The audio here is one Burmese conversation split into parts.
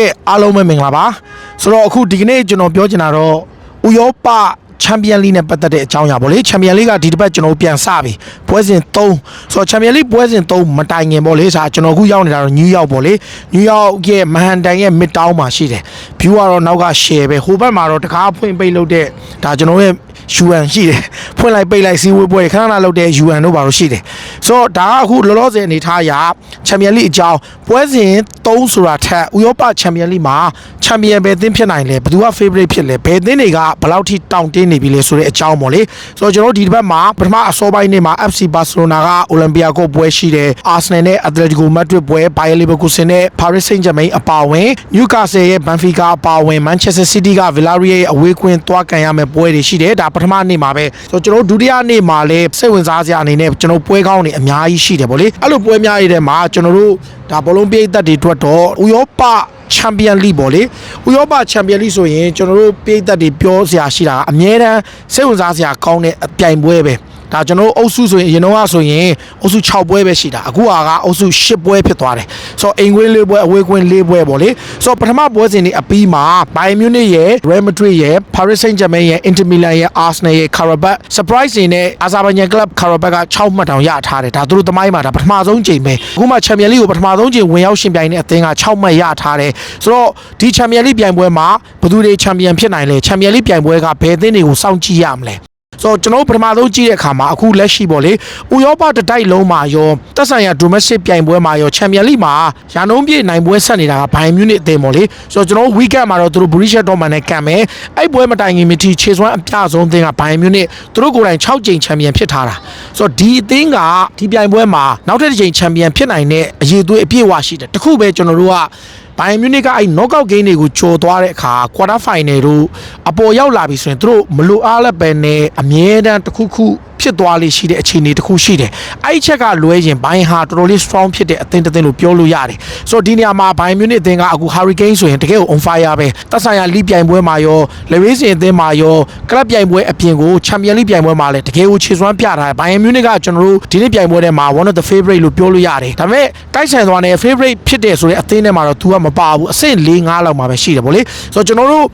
ကဲအားလုံးပဲမင်္ဂလာပါဆိုတော့အခုဒီကနေ့ကျွန်တော်ပြောချင်တာတော့ဥရောပ ချန်ပီယံလိနဲ့ပတ်သက်တဲ့အကြောင်းအရာပေါ့လေချန်ပီယံလိကဒီတစ်ပတ်ကျွန်တော်ပြန်စပြီပွဲစဉ်3ဆိုတော့ချန်ပီယံလိပွဲစဉ်3မတိုင်ခင်ပေါ့လေဆိုတော့ကျွန်တော်အခုရောက်နေတာတော့နယူးယောက်ပေါ့လေနယူးယောက်ရဲ့မဟန်တန်ရဲ့မစ်တောင်းမှာရှိတယ် view ကတော့နောက်က share ပဲဟိုဘက်မှာတော့တကားဖွင့်ပိတ်လုပ်တဲ့ဒါကျွန်တော်ရဲ့ UN ရှိတယ်ဖွင့်လိုက်ပိတ်လိုက်စီးဝေးပွဲတွေခဏခဏလုပ်တဲ့ UN တို့ဘာလို့ရှိတယ်ဆိုတော့ဒါကအခုလောလောဆယ်အနေထားအရချန်ပီယံလိအကြောင်းပွဲစဉ်3ဆိုတာထက်ဥရောပချန်ပီယံလိမှာချန်ပီယံဘယ်အသင်းဖြစ်နိုင်လဲဘယ်သူက favorite ဖြစ်လဲဘယ်အသင်းတွေကဘယ်လောက်ထိတောင့်တင်းနေပြီလဲဆိုတဲ့အကြောင်းပေါ့လေဆိုတော့ကျွန်တော်တို့ဒီတစ်ပတ်မှာပထမအစောပိုင်းနေ့မှာ FC Barcelona က Olympiacos ပွဲရှိတယ် Arsenal နဲ့ Atletico Madrid ပွဲ Bayer Leverkusen နဲ့ Paris Saint-Germain အပါအဝင် Newcastle ရဲ့ Benfica အပါအဝင် Manchester City က Villarreal ရဲ့အဝေးကွင်းသွားကန်ရမယ့်ပွဲတွေရှိတယ်ဒါပထမနေ့မှာပဲဆိုတော့ကျွန်တော်တို့ဒုတိယနေ့မှာလည်းစိတ်ဝင်စားစရာအနေနဲ့ကျွန်တော်ပွဲကောင်းတွေအများကြီးရှိတယ်ဗောလေအဲ့လိုပွဲများရတဲ့မှာကျွန်တော်တို့ဒါဘောလုံးပြေးသက်တွေအတွက်တော့ဥရောပ ချန်ပီယံလိပေါ့လေဥရောပချန်ပီယံလိဆိုရင်ကျွန်တော်တို့ပြေးသက်တွေပြောစရာရှိတာကအများတန်းစိတ်ဝင်စားစရာကောင်းတဲ့အပြိုင်ပွဲပဲ ဒါကျွန်တော်တို့အုပ်စုဆိုရင်အရင်တော့ဆိုရင်အုပ်စု6ပွဲပဲရှိတာအခုဟာကအုပ်စု10ပွဲဖြစ်သွားတယ်ဆိုတော့အိမ်ကွင်း၄ပွဲအဝေးကွင်း၄ပွဲပေါ့လေဆိုတော့ပထမပွဲစဉ်တွေအပြီးမှာဘိုင်မြူနစ်ရဲ့ Real Madrid ရဲ့ Paris Saint-Germain ရဲ့ Inter Milan ရဲ့ Arsenal ရဲ့ Karabakh surprise တွေနဲ့ Azerbaijan Club Karabakh က6မှတ်တောင်ရထားတယ်ဒါသူတို့သမိုင်းမှာဒါပထမဆုံးချိန်ပဲအခုမှ Champions League ကိုပထမဆုံးချိန်ဝင်ရောက်ရှင်ပြိုင်တဲ့အသင်းက6မှတ်ရထားတယ်ဆိုတော့ဒီ Champions League ပြိုင်ပွဲမှာဘယ်သူတွေ Champion ဖြစ်နိုင်လဲ Champions League ပြိုင်ပွဲကဘယ်အသင်းတွေကိုစောင့်ကြည့်ရမလဲ ဆိုတော့ကျွန်တော်တို့ပထမဆုံးကြည့်တဲ့အခါမှာအခုလက်ရှိပေါ့လေဥရောပတစ်တိုက်လုံးမှာရောတက်ဆိုင်ရာ domestic ပြိုင်ပွဲမှာရော Champions League မှာရာနှုန်းပြည့်နိုင်ပွဲဆက်နေတာကဘိုင်မြူနစ်အသင်းပေါ့လေဆိုတော့ကျွန်တော်တို့ weekend မှာတော့သူတို့ Borussia Dortmund နဲ့ကန်မယ်အဲ့ပွဲမတိုင်ခင်မီတီခြေစွမ်းအပြဆုံးအသင်းကဘိုင်မြူနစ်သူတို့ကိုယ်တိုင်6ကြိမ် Champion ဖြစ်ထားတာဆိုတော့ဒီအသင်းကဒီပြိုင်ပွဲမှာနောက်ထပ်တစ်ကြိမ် Champion ဖြစ်နိုင်တဲ့အရေးသွေးအပြည့်အဝရှိတယ်တခုပဲကျွန်တော်တို့က ဘိုင်မြူနစ်ကအဲ့ knockout game တွေကိုကြော်သွားတဲ့အခါ quarter final တို့အပေါ်ရောက်လာပြီဆိုရင်သူတို့မလိုအားလည်းပဲနဲ့အမြဲတမ်းတစ်ခုခုဖြစ်သွားလိမ့်ရှိတဲ့အခြေအနေတစ်ခုရှိတယ်။အဲ့ဒီချက်ကလွဲရင်ဘိုင်ဟာတော်တော်လေး strong ဖြစ်တဲ့အသင်းတစ်သင်းလို့ပြောလို့ရတယ်။ဆိုတော့ဒီနေရာမှာဘိုင်မြူနစ်အသင်းကအခု Hurricane ဆိုရင်တကယ်ကို on fire ပဲ။သက်ဆိုင်ရာလိပြိုင်ပွဲမှာရောလေဝေးစင်အသင်းမှာရောကလပ်ပြိုင်ပွဲအပြင်ကို Champion League ပြိုင်ပွဲမှာလည်းတကယ်ကိုခြေစွမ်းပြထားတယ်။ဘိုင်မြူနစ်ကကျွန်တော်တို့ဒီနေ့ပြိုင်ပွဲထဲမှာ one of the favorite လို့ပြောလို့ရတယ်။ဒါပေမဲ့တိုက်ဆိုင်သွားတဲ့ favorite ဖြစ်တဲ့ဆိုတဲ့အသင်းထဲမှာတော့ तू ကမပါဘူး။အဆင့်၄၅လောက်မှာပဲရှိတယ်ဗောလေ။ဆိုတော့ကျွန်တော်တို့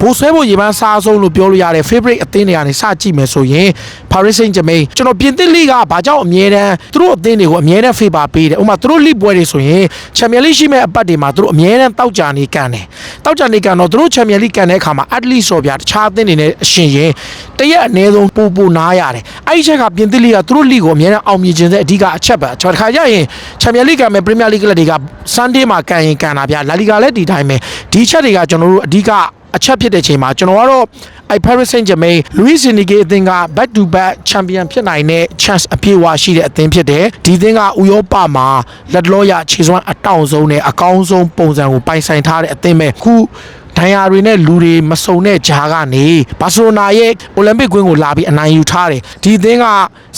ဘိုးဆွဲဖို့ရေပန်းစားဆုံးလို့ပြောလို့ရတဲ့ favorite အသင်းတွေကနေစကြည့်မယ်ဆိုရင် Paris Saint-Germain ကျွန်တော်ပြင်သစ်လိကဘာကြောင့်အမြဲတမ်းသူတို့အသင်းတွေကိုအမြဲတမ်း favor ပေးတယ်ဥပမာသူတို့ league ပွဲတွေဆိုရင် Champions League ရှိမဲ့အပတ်တွေမှာသူတို့အမြဲတမ်းတောက်ကြနေကန်တယ်တောက်ကြနေကန်တော့သူတို့ Champions League ကန်တဲ့အခါမှာ at least ဆိုဗျာတခြားအသင်းတွေနဲ့အရှင်ရင်တရက်အနည်းဆုံးပူပူနားရတယ်အဲ့ဒီချက်ကပြင်သစ်လိကသူတို့ league ကိုအမြဲတမ်းအောင်မြင်ခြင်းတဲ့အဓိကအချက်ပဲကျွန်တော်တခါကျရင် Champions League ကန်မဲ့ Premier League တွေက Sunday မှာကန်ရင်ကန်တာဗျာ La Liga လည်းဒီတိုင်းပဲဒီချက်တွေကကျွန်တော်တို့အဓိက အချက်ဖြစ်တဲ့ချိန်မှာကျွန်တော်ကတော့အဲ Paris Saint-Germain Luis Enrique အသင်းက back to back champion ဖြစ်နိုင်တဲ့ chance အပြည့်အဝရှိတဲ့အသင်းဖြစ်တယ်ဒီအသင်းကဥရောပမှာလက်လောရခြေစွမ်းအတောင့်ဆုံးနဲ့အကောင်းဆုံးပုံစံကိုပိုင်ဆိုင်ထားတဲ့အသင်းပဲခု ဒိုင်ယာတွေနဲ့လူတွေမစုံတဲ့ဂျာကနေဘာစီလိုနာရဲ့အိုလံပစ်ကွင်းကိုလာပြီးအနိုင်ယူထားတယ်ဒီအသင်းက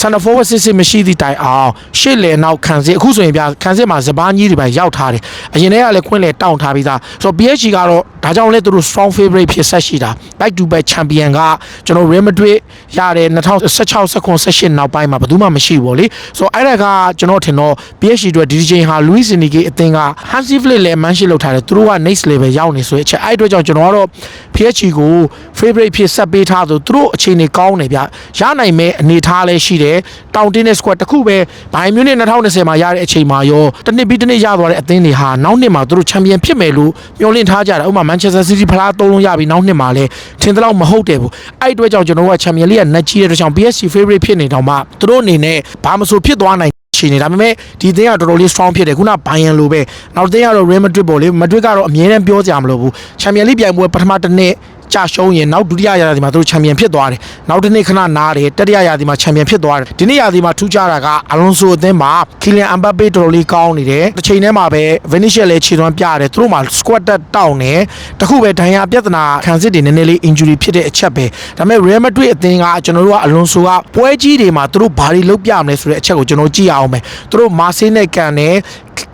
ဆန်နဖိုးဝစစ်စစ်မရှိသည့်တိုင်အောင်ရှစ်လယ်နောက်ခံစစ်အခုဆိုရင်ပြခံစစ်မှာစပားကြီးတွေပဲရောက်ထားတယ်အရင်တည်းကလည်းခွင့်လေတောင်းထားပြီးသားဆိုတော့ PSG ကတော့ဒါကြောင့်လဲသူတို့ strong favorite ဖြစ်ဆက်ရှိတာ back to back champion ကကျွန်တော် Real Madrid ရတယ်2016 17 18နောက်ပိုင်းမှာဘယ်သူမှမရှိဘူးဗောလေဆိုတော့အဲ့ဒါကကျွန်တော်ထင်တော့ PSG အတွက်ဒီဒီချိန်ဟာ Luis Enrique အသင်းက Hansi Flick လည်း manship လုပ်ထားတယ်သူတို့က next level ရောက်နေဆိုတဲ့အချက်အဲ့အတွက်ကြောင့်ကျွန်တော်ကတော့ PSG ကို favorite ဖြစ်ဆက်ပေးထားသူသူတို့အခြေအနေကောင်းနေဗျရနိုင်မဲ့အနေထားလည်းရှိတယ်တောင်တင်းတဲ့ squad တစ်ခုပဲဘိုင်မြူနစ်2020မှာရတဲ့အချိန်မှာရောတစ်နှစ်ပြီးတစ်နှစ်ရသွားတဲ့အသင်းတွေဟာနောက်နှစ်မှာသူတို့ champion ဖြစ်မယ်လို့မျှော်လင့်ထားကြတယ်ဥပမာ Manchester City ဖလားသုံးလုံးရပြီးနောက်နှစ်မှာလည်းထင်သလောက်မဟုတ်တယ်ဘူးအဲ့အတွက်ကြောင့်ကျွန်တော်တို့က champion league ကနက်ကြီးတဲ့အတွက်ကြောင့် PSG favorite ဖြစ်နေတော့မှသူတို့အနေနဲ့ဘာမဆိုဖြစ်သွားနိုင် ရှိနေဒါပေမဲ့ဒီအသင်းကတော်တော်လေး strong ဖြစ်တယ်ခုနဘိုင်ယန်လိုပဲနောက်တစ်သင်းကတော့ Real Madrid ပေါ့လေ Madrid ကတော့အမြဲတမ်းပြောကြမလို့ဘူး Champions League ပြိုင်ပွဲပထမတစ်နှစ် ကြာရှုံးရင်နောက်ဒုတိယရာသီမှာသူတို့ချန်ပီယံဖြစ်သွားတယ်။နောက်တစ်နေ့ခဏနားတယ်တတိယရာသီမှာချန်ပီယံဖြစ်သွားတယ်။ဒီနေ့ရာသီမှာထူးခြားတာကအလွန်ဆိုအသင်းမှာကီလီယန်အမ်ဘပ်ပေတော်တော်လေးကောင်းနေတယ်။တစ်ချိန်တည်းမှာပဲဗင်နီရှယ်လည်းခြေသွမ်းပြတယ်။သူတို့မှာ squad တက်တောင်းနေ။တခုပဲဒဏ်ရာပြဿနာခံစစ်တွေနည်းနည်းလေး injury ဖြစ်တဲ့အချက်ပဲ။ဒါပေမဲ့ Real Madrid အသင်းကကျွန်တော်တို့ကအလွန်ဆိုကပွဲကြီးတွေမှာသူတို့ဘာတွေလုပ်ပြမလဲဆိုတဲ့အချက်ကိုကျွန်တော်ကြည့်ရအောင်မယ်။သူတို့မာဆေးနဲ့ကန်တယ်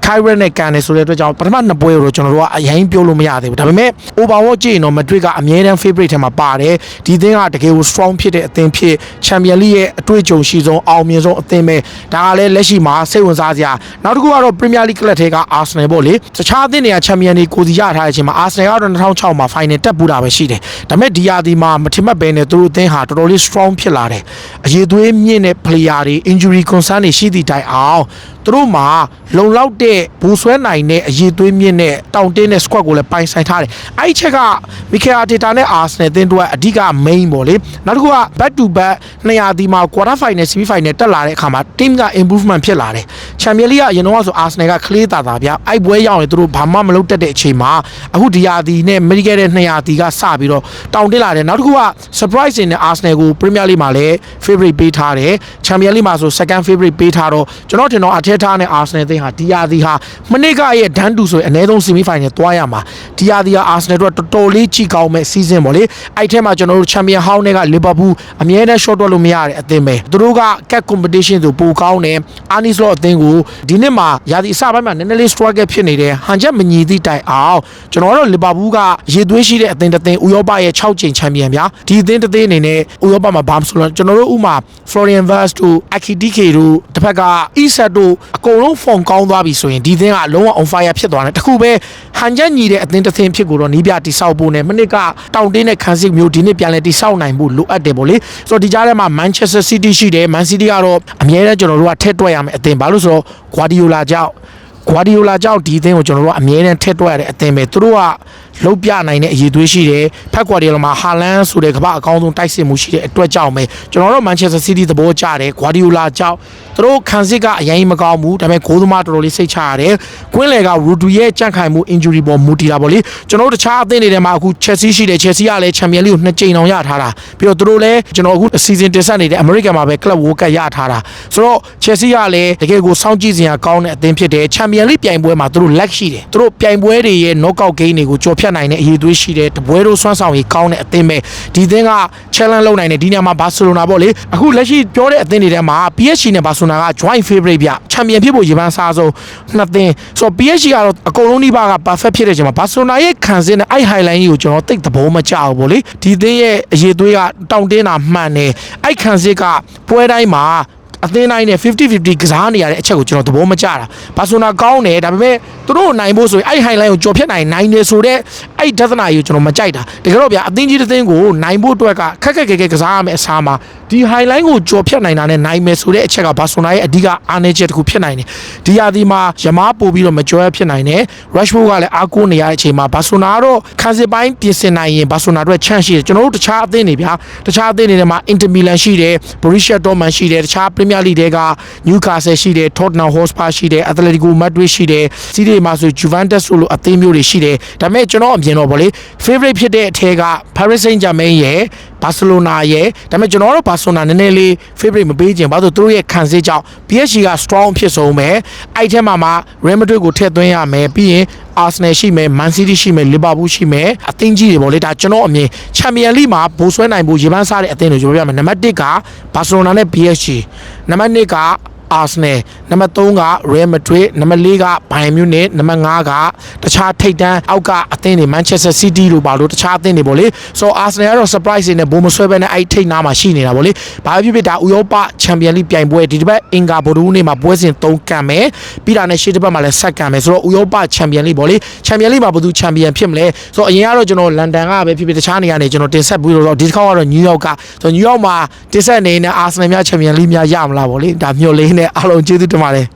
ခ Kyrie နဲ့ကန်နေဆိုတဲ့အတွက်ကြောင့်ပထမနှစ်ပွဲကိုတော့ကျွန်တော်တို့ကအရင်ပြောလို့မရသေးဘူးဒါပေမဲ့ overall ကြည့်ရင်တော့ Madrid ကအမြဲတမ်း favorite ထဲမှာပါတယ်ဒီအသင်းကတကယ်ကို strong ဖြစ်တဲ့အသင်းဖြစ် Champion League ရဲ့အတွေ့အကြုံရှိဆုံးအောင်မြင်ဆုံးအသင်းပဲဒါကလည်းလက်ရှိမှာစိတ်ဝင်စားစရာနောက်တစ်ခုကတော့ Premier League ကလပ်ထဲက Arsenal ပေါ့လေတခြားအသင်းတွေက Champion တွေကိုစီရထားတဲ့အချိန်မှာ Arsenal ကတော့2006မှာ final တက်ပူတာပဲရှိတယ်ဒါပေမဲ့ဒီယာဒီမှာမထင်မှတ်ပဲနဲ့သူတို့အသင်းဟာတော်တော်လေး strong ဖြစ်လာတယ်အရေးသွေးမြင့်တဲ့ player တွေ injury concern တွေရှိသည့်တိုင်အောင် သူတို့မှာလုံလောက်တဲ့ဘူဆွဲနိုင်တဲ့အရေးသွေးမြင့်တဲ့တောင်တင်းတဲ့ squad ကိုလည်းပိုင်ဆိုင်ထားတယ်အဲ့ဒီချက်ကမီကယ်အာတီတာနဲ့ Arsenal အသင်းတို့ကအဓိက main ပေါ့လေနောက်တစ်ခုက back to back 200ဒီမှာ quarter final semi final တက်လာတဲ့အခါမှာ team က improvement ဖြစ်လာတယ် Champions League ကအရင်တော့ဆို Arsenal ကကလေးတာတာဗျအဲ့ပွဲရောက်ရင်သူတို့ဘာမှမလုပ်တတ်တဲ့အချိန်မှာအခုဒီယာဒီနဲ့ medical တဲ့200ဒီကစပြီးတော့တောင်တက်လာတယ်နောက်တစ်ခုက surprise နဲ့ Arsenal ကို Premier League မှာလည်း favorite ပေးထားတယ် Champions League မှာဆို second favorite ပေးထားတော့ကျွန်တော်ထင်တော့အထက်ထားနဲ့ Arsenal သိန်းဟာဒီယာဒီဟာမနစ်ကရဲ့ဒန်းတူဆိုရင်အနည်းဆုံး semi final သွားရမှာဒီယာဒီဟာ Arsenal တို့ကတော်တော်လေးကြည့်ကောင်းမဲ့ season ပေါ့လေအဲ့ထဲမှာကျွန်တော်တို့ Champion ဟောင်းတွေက Liverpool အမြဲတမ်း short တော့လို့မရတဲ့အသင်းပဲသူတို့က cat competition ဆိုပိုကောင်းတယ် Arne Slot အသင်းကိုဒီနှစ်မှာယာဒီအစပိုင်းမှာနည်းနည်းလေး struggle ဖြစ်နေတယ်ဟန်ချက်မညီသည့်တိုင်အောင်ကျွန်တော်တို့ Liverpool ကရေသွေးရှိတဲ့အသင်းတစ်သင်းဥရောပရဲ့6ချိန်ချန်ပီယံဗျာဒီအသင်းတစ်သင်းအနေနဲ့ဥရောပမှာဘာမှမဆိုလို့ကျွန်တော်တို့ဥမာ Florian Wirtz တို့ Akidike တို့တစ်ဖက်က Isak တို့အကုန်လုံး form ကောင်းသွားပြီဆိုရင်ဒီအသင်းကလုံးဝ on fire ဖြစ်သွားတယ်တခုပဲဟန်ချက်ညီတဲ့အသင်းတစ်သင်းဖြစ်ကိုတော့နီးပြတိဆောက်ဖို့နဲ့မနစ်ကတောင်တင်းတဲ့ခန်းစစ်မျိုးဒီနှစ်ပြန်လဲတိဆောက်နိုင်ဖို့လိုအပ်တယ်ပေါ့လေဆိုတော့ဒီကြားထဲမှာ Manchester City ရှိတယ် Man City ကတော့အမြဲတမ်းကျွန်တော်တို့ကထက်တွက်ရမယ်အသင်းဘာလို့ဆိုတော့ Guardiola ကြောင့်ဂွာဒီယိုလာကြောင့်ဒီအသင်းကိုကျွန်တော်တို့ကအမြဲတမ်းထက်တွက်ရတဲ့အသင်းပဲသူတို့က လုတ်ပြနိုင်တဲ့အရေးသွေးရှိတယ်ဖက်ဂွာဒီယိုလာမှာဟာလန်ဆိုတဲ့ကမ္ဘာအကောင်းဆုံးတိုက်စစ်မှုရှိတဲ့အတွက်ကြောင့်ပဲကျွန်တော်တို့မန်ချက်စတာစီးတီးသဘောကျတယ်ဂွာဒီယိုလာကြောင့်သူတို့ခံစစ်ကအရင်မကောင်းဘူးဒါပေမဲ့ဂိုးသမားတော်တော်လေးစိတ်ချရတယ်ကွင်းလေကရူဒူရဲ့ကြန့်ခိုင်မှု injury ပေါ်မူတည်တာပေါ့လေကျွန်တော်တို့တခြားအသင်းတွေထဲမှာအခု Chelsea ရှိတယ် Chelsea ကလည်း Champions League ကိုနှစ်ကြိမ်အောင်ရထားတာပြီးတော့သူတို့လည်းကျွန်တော်အခု season တင်ဆက်နေတယ် American မှာပဲ Club World Cup ရထားတာဆိုတော့ Chelsea ကလည်းတကယ်ကိုစောင့်ကြည့်စရာကောင်းတဲ့အသင်းဖြစ်တယ် Champions League ပြိုင်ပွဲမှာသူတို့လက်ရှိတယ်သူတို့ပြိုင်ပွဲတွေရဲ့ knockout game တွေကိုကြော်ဖြတ်နိုင်တဲ့အရေးသွေးရှိတယ်တပွဲတို့စွမ်းဆောင်ရည်ကောင်းတဲ့အသင်းပဲဒီအသင်းက challenge လုပ်နိုင်တယ်ဒီညမှာ Barcelona ပေါ့လေအခုလက်ရှိပြောတဲ့အသင်းတွေထဲမှာ PSG နဲ့ Barcelona က joint favorite ဗျ Champion ဖြစ်ဖို့ရေပန်းစားဆုံးနှစ်သင်းဆိုတော့ PSG ကတော့အကုန်လုံးဒီပါက perfect ဖြစ်တဲ့ချိန်မှာ Barcelona ရဲ့ခံစစ်နဲ့အဲ့ highline ကြီးကိုကျွန်တော်သိပ်သဘောမကျဘူးပေါ့လေဒီအသင်းရဲ့အရေးသွေးကတောင့်တင်းတာမှန်တယ်အဲ့ခံစစ်ကပွဲတိုင်းမှာ အသင်းတိုင်းနဲ့50-50ကစားနေရတဲ့အချက်ကိုကျွန်တော်သဘောမကျတာဘာဆိုနာကောင်းတယ်ဒါပေမဲ့သူတို့နိုင်ဖို့ဆိုရင်အဲ့ highlight ကိုကြော်ဖြတ်နိုင်နိုင်တယ်ဆိုတော့အဲ့ဒသနာကြီးကိုကျွန်တော်မကြိုက်တာတကယ်တော့ဗျာအသင်းကြီးတစ်သင်းကိုနိုင်ဖို့အတွက်ကခက်ခက်ခဲခဲကစားရမယ့်အစားမှာဒီ highlight ကိုကြော်ဖြတ်နိုင်တာနဲ့နိုင်မယ်ဆိုတဲ့အချက်ကဘာဆိုနာရဲ့အဓိကအားနည်းချက်တစ်ခုဖြစ်နိုင်တယ်ဒီဟာဒီမှာယမားပို့ပြီးတော့မကြော်ရဖြစ်နိုင်တယ် Rashford ကလည်းအားကိုးနေရတဲ့အချိန်မှာဘာဆိုနာကတော့ခန်းစစ်ပိုင်းပြင်ဆင်နိုင်ရင်ဘာဆိုနာတို့ chance ရှိတယ်ကျွန်တော်တို့တခြားအသင်းတွေဗျာတခြားအသင်းတွေထဲမှာ Inter Milan ရှိတယ် Borussia Dortmund ရှိတယ်တခြား Premier League တွေက Newcastle ရှိတယ် Tottenham Hotspur ရှိတယ် Atletico Madrid ရှိတယ်စီးတွေမှာဆို Juventus ဆိုလိုအသင်းမျိုးတွေရှိတယ်ဒါပေမဲ့ကျွန်တော်အမြင်တော့ဗောလေ favorite ဖြစ်တဲ့အထက်က Paris Saint-Germain ရဲ့ Barcelona ရဲ့ဒါပေမဲ့ကျွန်တော်တို့ Barcelona နည်းနည်းလေး favorite မပေးခြင်းဘာလို့သူတို့ရဲ့ခံစစ်ကြောင့် PSG က strong ဖြစ်ဆုံးပဲအဲ့ထဲမှာမှ Real Madrid ကိုထည့်သွင်းရမယ်ပြီးရင် Arsenal ရှိမယ် Man City ရှိမယ် Liverpool ရှိမယ်အသင်းကြီးတွေပေါ့လေဒါကျွန်တော်အမြင် Champions League မှာဘိုးဆွဲနိုင်ဖို့ရေပန်းစားတဲ့အသင်းတွေပြောပြမယ်နံပါတ်1က Barcelona နဲ့ PSG နံပါတ်2က Arsenal နံပါတ်3က Real Madrid နံပါတ်4က Bayern Munich နံပါတ်5ကတခြားထိပ်တန်းအောက်ကအသင်းတွေ Manchester City လို့ပါလို့တခြားအသင်းတွေပေါ့လေဆိုတော့ Arsenal ကတော့ surprise တွေနဲ့ဘိုးမဆွဲဘဲနဲ့အဲ့ထိပ်နားမှာရှိနေတာပေါ့လေဘာဖြစ်ဖြစ်ဒါဥရောပ Champions League ပြိုင်ပွဲဒီတစ်ပတ်အင်္ဂါဗိုလ်တူးနေ့မှာပွဲစဉ်3ကန်မယ်ပြီးတာနဲ့ရှေ့တစ်ပတ်မှာလည်းဆက်ကန်မယ်ဆိုတော့ဥရောပ Champions League ပေါ့လေ Champions League မှာဘယ်သူ Champion ဖြစ်မလဲဆိုတော့အရင်ကတော့ကျွန်တော်လန်ဒန်ကပဲဖြစ်ဖြစ်တခြားနေရာနေကျွန်တော်တင်ဆက်ပြီးတော့ဒီတစ်ခေါက်ကတော့ New York ကဆိုတော့ New York မှာတင်ဆက်နေနေ Arsenal များ Champion League များရမလားပေါ့လေဒါမျိုးလေးနဲ့အားလုံးကျေးဇူးတင်ပါတယ်